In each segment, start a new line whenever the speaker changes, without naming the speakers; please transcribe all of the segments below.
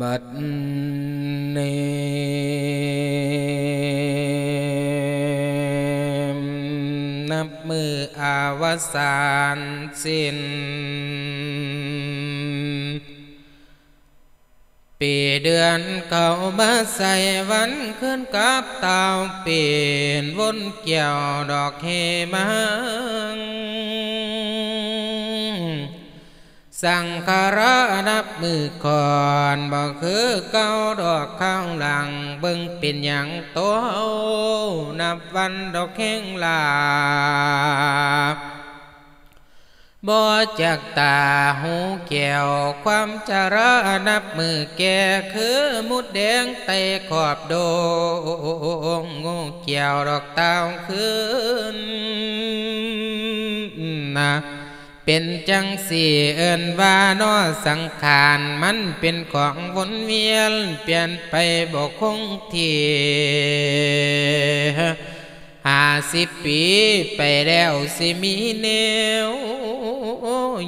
บัดนี้นับมืออาวสานสิ้น ปีเดือนเก่ามาใส่วันขึ้นกับเตาเปลี่ยนวนเกี่ยวดอกเฮมัง สังขาระนับมือก่อนบอกคือเก้าดอกข้างหลังเบิ่งเป็นอย่างโตนับวันดอกแข้งลาบบ่จากตาหูแก้วความจาระนับมือแก่คือมุดแดงไตขอบโดงงูแก้วดอกเต้าขึ้นนะ เป็นจังสี่เอินว่านอสังขารมันเป็นของวนเวียนเปลี่ยนไปบกคงที่ห้าสิบปีไปแล้วสิมีแนว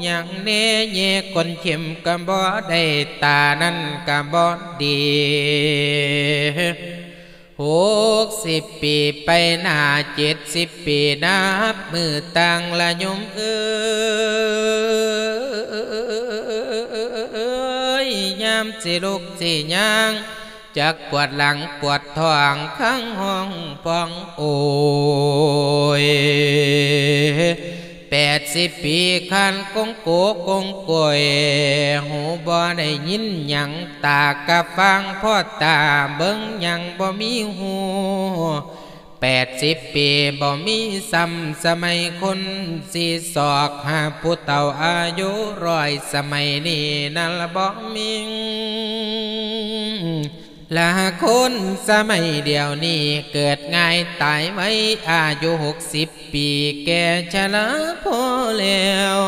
อย่างเนเยคนเข้มกำบ่ได้ตานั่นกำบ่ดี หกสิบปีไปหน้าเจ็ดสิบปีนับมือตังละยมเอ้ยยามสิลุกสิย่างจากปวดหลังปวดท้องข้างห้องปองโอ้ย ดสิบปีคันกงโกกงกวยหูบ่ได้ยินหยังตากะฟังพ่อตาเบิ่งหยังบ่มีหูแปดสิบปีบ่มีซ้ำสมัยคนสีศอกหาผู้เต่าอายุร้อยสมัยนี้นั่นละบ่มี ละคนสมัยเดียวนี้เกิดง่ายตายไว้อายุหกสิบปีแก่ชราพอแล้ว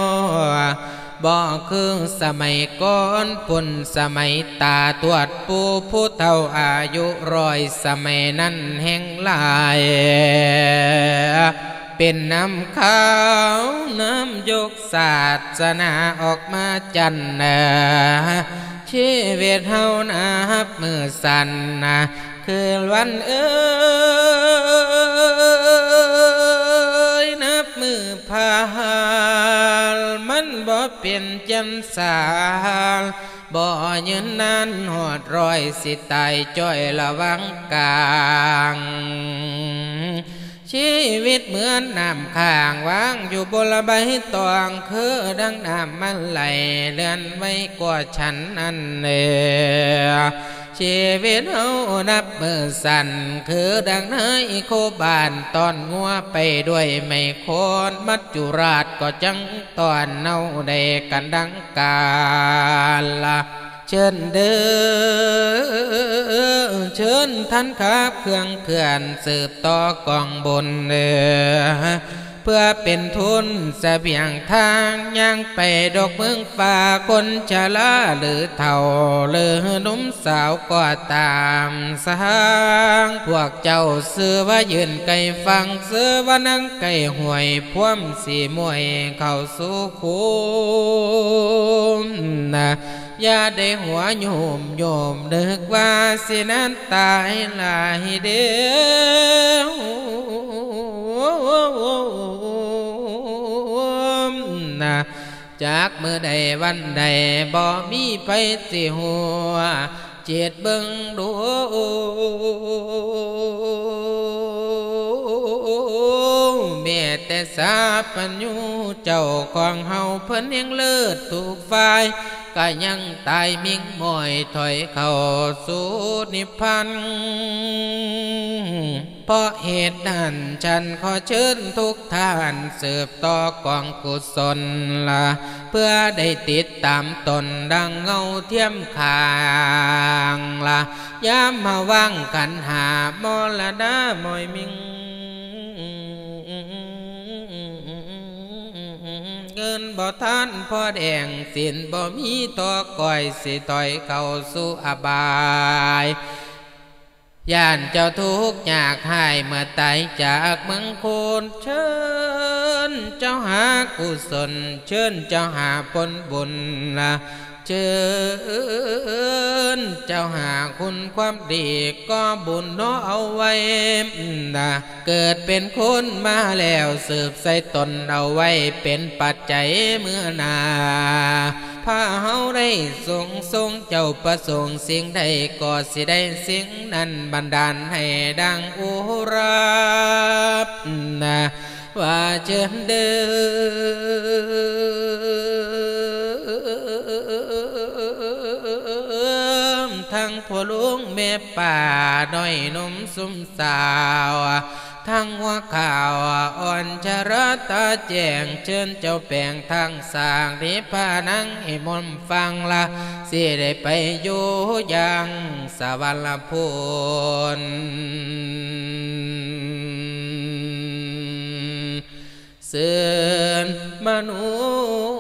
บ่คือสมัยก่อนปุ่นสมัยตาตรวจปูผู้เท่าอายุร้อยสมัยนั้นแห่งลาย เป็นน้ำขาวน้ำยกศาสนาออกมาจันเน ชีวิตเฮานับมือสั่นนะคือวันเอ้ยนับมือพาลมันบ่เปลี่ยนจันสาลบ่ยืนนานหอดรอยสิตายจ้อยระวังกลาง วิตเหมือนน้ำข้างวางอยู่บนใบตองคือดังน้ำมันไหลเลื่อนไว้กว่าฉันนั่นเอชีวิตเฮานับมือสั่นคือดังเนยโคบานตอนงัวไปด้วยไม่โคนมัจจุราชก็จังตอนเน่าได้กันดังกาลเชิญเด้อ เชิญท่านครับเครื่องเขื่อนสืบต่อกองบนเด้อเพื่อเป็นทุนเสบียงทางย่างไปดอกเมืองฝ่าคนชราหรือเท่าหรือนุ่มสาวก็ตามสร้างพวกเจ้าซื้อว่ายืนไก่ฟังซื้อว่านั่งไก่ห่วยพ่วมสีมวยเข้าสู่คุมนะ อย่าได้หัวโยมโยมนึกว่าสินั้นตายหลายเดียวนะจากเมื่อใดวันใดบ่มีไปสิหัวเจ็ดเบิ่งดูแม่แต่สาปัญญูเจ้าของเฮาเพิ่นยังเลิศถูกฝ่าย ก็ยังตายมิ่งมอยถอยเข้าสู่นิพพานเพราะเหตุนั้นฉันขอเชิญทุกท่านสืบต่อกองกุศลละเพื่อได้ติดตามตนดังเงาเทียมขางละยามมาว่างกันหามรณะมอยมิง งินบ่ทานพ่อแดงสินบ่มีตัวก่อยสิต่อยเข้าสู่อบายย่านเจ้าทุกข์ยากหายเมื่อตายจากเมืองโคนเชิญเจ้าหากุศลเชิญเจ้าหาผลบุญละ เชิญเจ้าหาคุณความดีก็บุญนาะเอาไว้นะเกิดเป็นคนมาแล้วสืบใส่ตนเอาไว้เป็นปัจจัยเมื่อนาพาเฮาได้ทรงทรงเจ้าประสงค์สิ่งใดก็สิได้สิ่งนั้นบันดาลให้ดังอุรับนะว่าเชิญเดิม ทั้งพ่อลุงแม่ป่าน้อยนมสุมสาว ทั้งหัวข่าวอ่อนชรตาแจงเชิญเจ้าแปลงทางสร้างที่พานังให้มนฟังละสิได้ไปอยู่ยังสวรรค์พูนเสื่อนมนุษย์